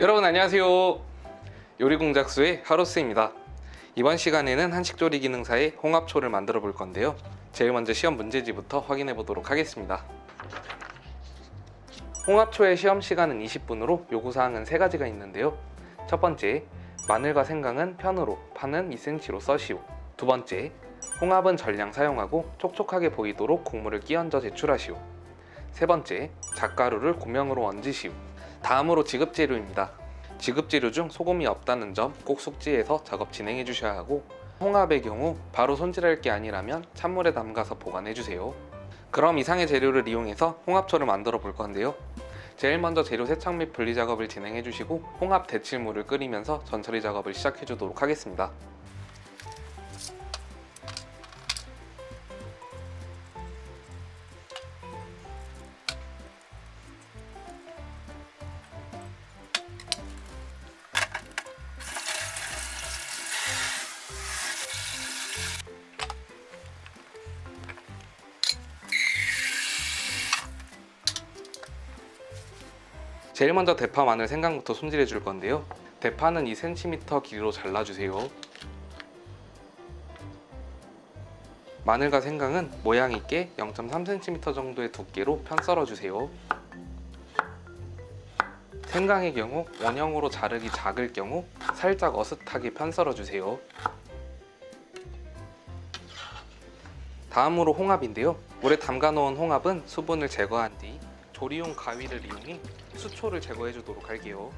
여러분 안녕하세요. 요리공작수의 하로스입니다. 이번 시간에는 한식조리 기능사의 홍합초를 만들어 볼 건데요. 제일 먼저 시험 문제지부터 확인해 보도록 하겠습니다. 홍합초의 시험 시간은 20분으로 요구사항은 세 가지가 있는데요. 첫 번째, 마늘과 생강은 편으로 파는 2cm로 써시오. 두 번째, 홍합은 전량 사용하고 촉촉하게 보이도록 국물을 끼얹어 제출하시오. 세 번째, 잣가루를 고명으로 얹으시오. 다음으로 지급 재료입니다. 지급 재료 중 소금이 없다는 점 꼭 숙지해서 작업 진행해 주셔야 하고 홍합의 경우 바로 손질할 게 아니라면 찬물에 담가서 보관해 주세요. 그럼 이상의 재료를 이용해서 홍합초를 만들어 볼 건데요. 제일 먼저 재료 세척 및 분리 작업을 진행해 주시고 홍합 데칠물을 끓이면서 전처리 작업을 시작해 주도록 하겠습니다. 제일 먼저 대파 마늘 생강부터 손질해 줄 건데요. 대파는 2cm 길이로 잘라주세요. 마늘과 생강은 모양 있게 0.3cm 정도의 두께로 편 썰어 주세요. 생강의 경우 원형으로 자르기 작을 경우 살짝 어슷하게 편 썰어 주세요. 다음으로 홍합인데요. 물에 담가 놓은 홍합은 수분을 제거한 뒤 조리용 가위를 이용해 수초를 제거해 주도록 할게요.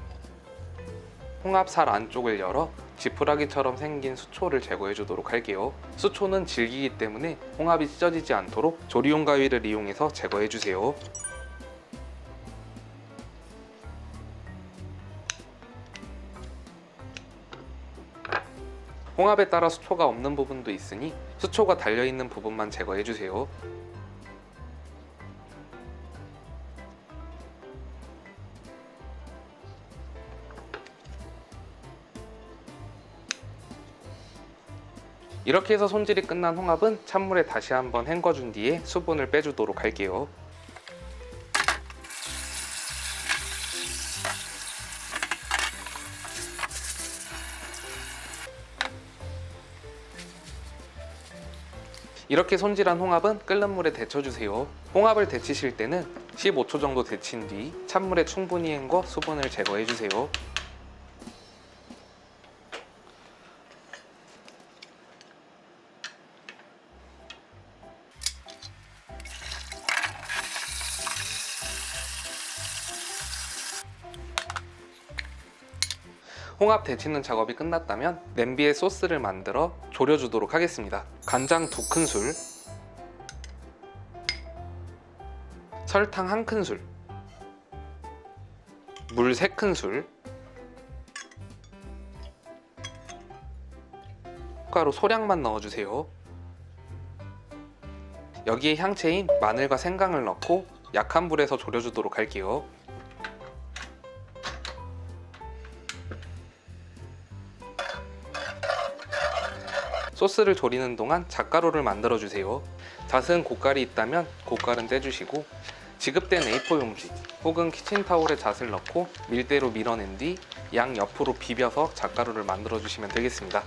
홍합 살 안쪽을 열어 지푸라기처럼 생긴 수초를 제거해 주도록 할게요. 수초는 질기기 때문에 홍합이 찢어지지 않도록 조리용 가위를 이용해서 제거해 주세요. 홍합에 따라 수초가 없는 부분도 있으니 수초가 달려 있는 부분만 제거해 주세요. 이렇게 해서 손질이 끝난 홍합은 찬물에 다시 한번 헹궈준 뒤에 수분을 빼주도록 할게요. 이렇게 손질한 홍합은 끓는 물에 데쳐주세요. 홍합을 데치실 때는 15초 정도 데친 뒤 찬물에 충분히 헹궈 수분을 제거해주세요. 홍합 데치는 작업이 끝났다면 냄비에 소스를 만들어 졸여주도록 하겠습니다. 간장 2큰술, 설탕 1큰술, 물 3큰술, 가루 소량만 넣어주세요. 여기에 향채인 마늘과 생강을 넣고 약한 불에서 졸여주도록 할게요. 소스를 졸이는 동안 잣가루를 만들어 주세요. 잣은 고깔이 있다면 고깔은 떼주시고 지급된 A4 용지 혹은 키친타올에 잣을 넣고 밀대로 밀어낸 뒤 양 옆으로 비벼서 잣가루를 만들어 주시면 되겠습니다.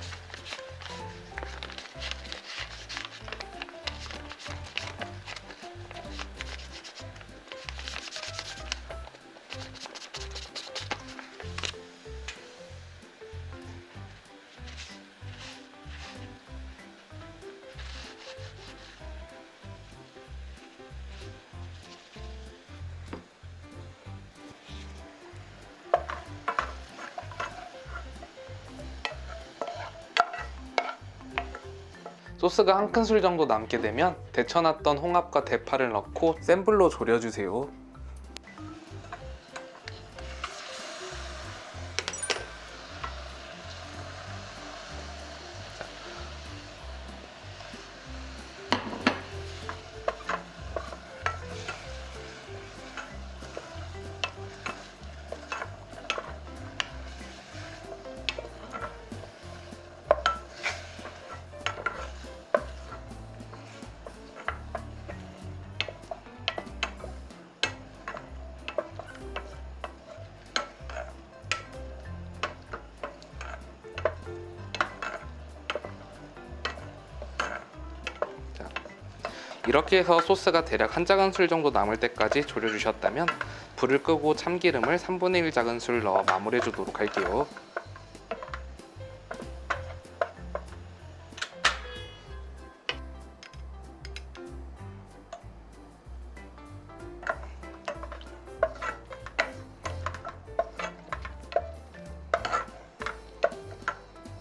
소스가 한 큰술 정도 남게 되면 데쳐놨던 홍합과 대파를 넣고 센 불로 졸여주세요. 이렇게 해서 소스가 대략 한 작은술 정도 남을 때까지 졸여주셨다면 불을 끄고 참기름을 3분의 1 작은술 넣어 마무리해 주도록 할게요.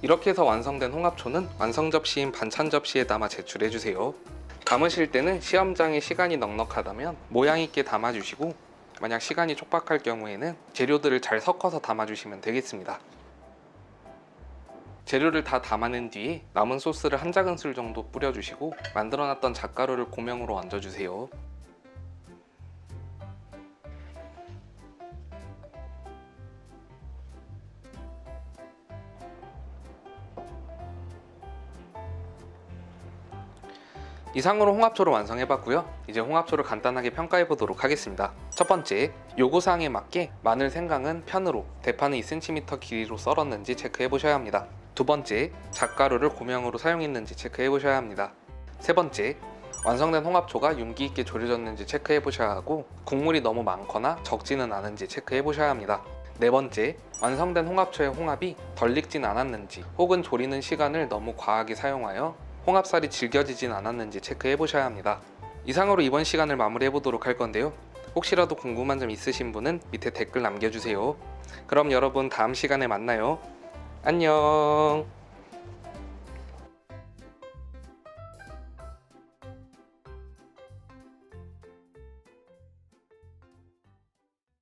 이렇게 해서 완성된 홍합초는 완성 접시인 반찬 접시에 담아 제출해 주세요. 담으실 때는 시험장에 시간이 넉넉하다면 모양 있게 담아주시고 만약 시간이 촉박할 경우에는 재료들을 잘 섞어서 담아주시면 되겠습니다. 재료를 다 담아낸 뒤에 남은 소스를 한 작은술 정도 뿌려주시고 만들어놨던 잣가루를 고명으로 얹어주세요. 이상으로 홍합초를 완성해봤고요. 이제 홍합초를 간단하게 평가해 보도록 하겠습니다. 첫 번째, 요구사항에 맞게 마늘 생강은 편으로 대파는 2cm 길이로 썰었는지 체크해 보셔야 합니다. 두 번째, 잣가루를 고명으로 사용했는지 체크해 보셔야 합니다. 세 번째, 완성된 홍합초가 윤기 있게 졸여졌는지 체크해 보셔야 하고 국물이 너무 많거나 적지는 않은지 체크해 보셔야 합니다. 네 번째, 완성된 홍합초의 홍합이 덜 익진 않았는지 혹은 조리는 시간을 너무 과하게 사용하여 홍합살이 질겨지진 않았는지 체크해 보셔야 합니다. 이상으로 이번 시간을 마무리해 보도록 할 건데요. 혹시라도 궁금한 점 있으신 분은 밑에 댓글 남겨주세요. 그럼 여러분 다음 시간에 만나요. 안녕.